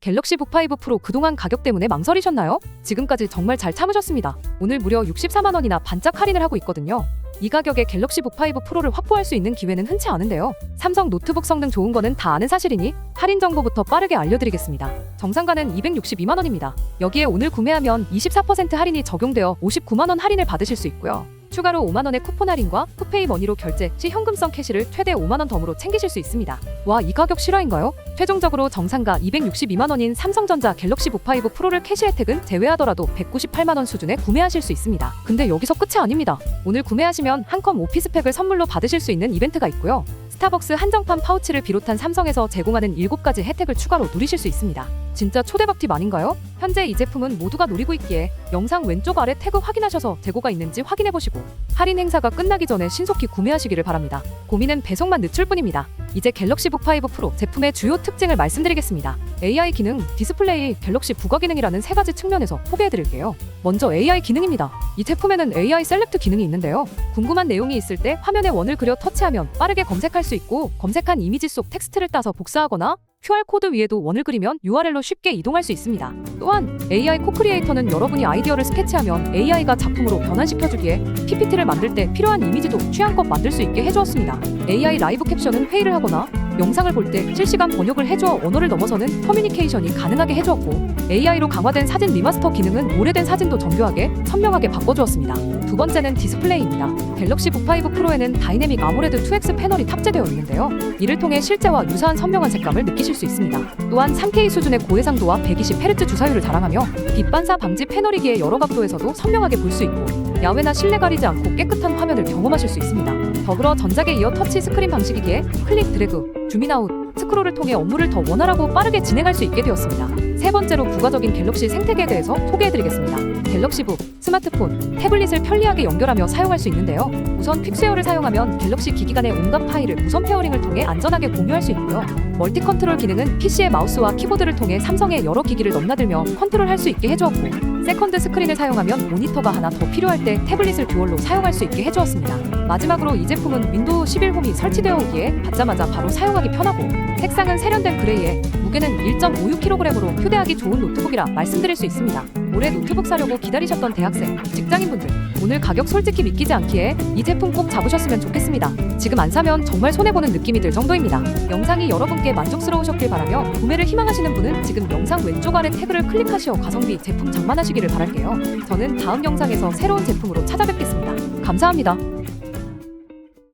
갤럭시 북5 프로 그동안 가격 때문에 망설이셨나요? 지금까지 정말 잘 참으셨습니다. 오늘 무려 64만 원이나 반짝 할인을 하고 있거든요. 이 가격에 갤럭시 북5 프로를 확보할 수 있는 기회는 흔치 않은데요. 삼성 노트북 성능 좋은 거는 다 아는 사실이니 할인 정보부터 빠르게 알려드리겠습니다. 정상가는 262만 원입니다. 여기에 오늘 구매하면 24% 할인이 적용되어 59만 원 할인을 받으실 수 있고요. 추가로 5만 원의 쿠폰 할인과 쿠페이 머니로 결제 시 현금성 캐시를 최대 5만 원 덤으로 챙기실 수 있습니다. 와, 이 가격 실화인가요? 최종적으로 정상가 262만 원인 삼성전자 갤럭시 북5 프로를 캐시 혜택은 제외하더라도 198만 원 수준에 구매하실 수 있습니다. 근데 여기서 끝이 아닙니다. 오늘 구매하시면 한 컴 오피스팩을 선물로 받으실 수 있는 이벤트가 있고요. 스타벅스 한정판 파우치를 비롯한 삼성에서 제공하는 7가지 혜택을 추가로 누리실 수 있습니다. 진짜 초대박 팁 아닌가요? 현재 이 제품은 모두가 노리고 있기에 영상 왼쪽 아래 태그 확인하셔서 재고가 있는지 확인해 보시고 할인 행사가 끝나기 전에 신속히 구매하시기를 바랍니다. 고민은 배송만 늦출 뿐입니다. 이제 갤럭시 북5 프로 제품의 주요 특징을 말씀드리겠습니다. AI 기능, 디스플레이, 갤럭시 부가 기능이라는 세 가지 측면에서 소개해 드릴게요. 먼저 AI 기능입니다. 이 제품에는 AI 셀렉트 기능이 있는데요. 궁금한 내용이 있을 때 화면에 원을 그려 터치하면 빠르게 검색할 수 있고 검색한 이미지 속 텍스트를 따서 복사하거나 QR코드 위에도 원을 그리면 URL로 쉽게 이동할 수 있습니다. 또한 AI 코크리에이터는 여러분이 아이디어를 스케치하면 AI가 작품으로 변환시켜주기에 PPT를 만들 때 필요한 이미지도 취향껏 만들 수 있게 해주었습니다. AI 라이브 캡션은 회의를 하거나 영상을 볼 때 실시간 번역을 해주어 언어를 넘어서는 커뮤니케이션이 가능하게 해주었고 AI로 강화된 사진 리마스터 기능은 오래된 사진도 정교하게 선명하게 바꿔주었습니다. 두 번째는 디스플레이입니다. 갤럭시 북 5 프로에는 다이내믹 아모레드 2X 패널이 탑재되어 있는데요. 이를 통해 실제와 유사한 선명한 색감을 느끼실 수 있습니다. 또한 3K 수준의 고해상도와 120Hz 주사율을 자랑하며 빛 반사 방지 패널이기에 여러 각도에서도 선명하게 볼 수 있고 야외나 실내 가리지 않고 깨끗한 화면을 경험하실 수 있습니다. 더불어 전작에 이어 터치 스크린 방식이기에 클릭 드래그, 줌인 아웃, 스크롤을 통해 업무를 더 원활하고 빠르게 진행할 수 있게 되었습니다. 세 번째로 부가적인 갤럭시 생태계에 대해서 소개해드리겠습니다. 갤럭시북, 스마트폰, 태블릿을 편리하게 연결하며 사용할 수 있는데요. 우선 퀵쉐어를 사용하면 갤럭시 기기 간의 온갖 파일을 무선 페어링을 통해 안전하게 공유할 수 있고요. 멀티 컨트롤 기능은 PC의 마우스와 키보드를 통해 삼성의 여러 기기를 넘나들며 컨트롤할 수 있게 해주었고 세컨드 스크린을 사용하면 모니터가 하나 더 필요할 때 태블릿을 듀얼로 사용할 수 있게 해주었습니다. 마지막으로 이 제품은 윈도우 11 홈이 설치되어 오기에 받자마자 바로 사용하기 편하고 색상은 세련된 그레이에 무게는 1.56kg으로 휴대하기 좋은 노트북이라 말씀드릴 수 있습니다. 올해 노트북 사려고 기다리셨던 대학생, 직장인분들 오늘 가격 솔직히 믿기지 않기에 이 제품 꼭 잡으셨으면 좋겠습니다. 지금 안 사면 정말 손해보는 느낌이 들 정도입니다. 영상이 여러분께 만족스러우셨길 바라며 구매를 희망하시는 분은 지금 영상 왼쪽 아래 태그를 클릭하시어 가성비 제품 장만하 시기를 바랄게요. 저는 다음 영상에서 새로운 제품으로 찾아뵙겠습니다. 감사합니다.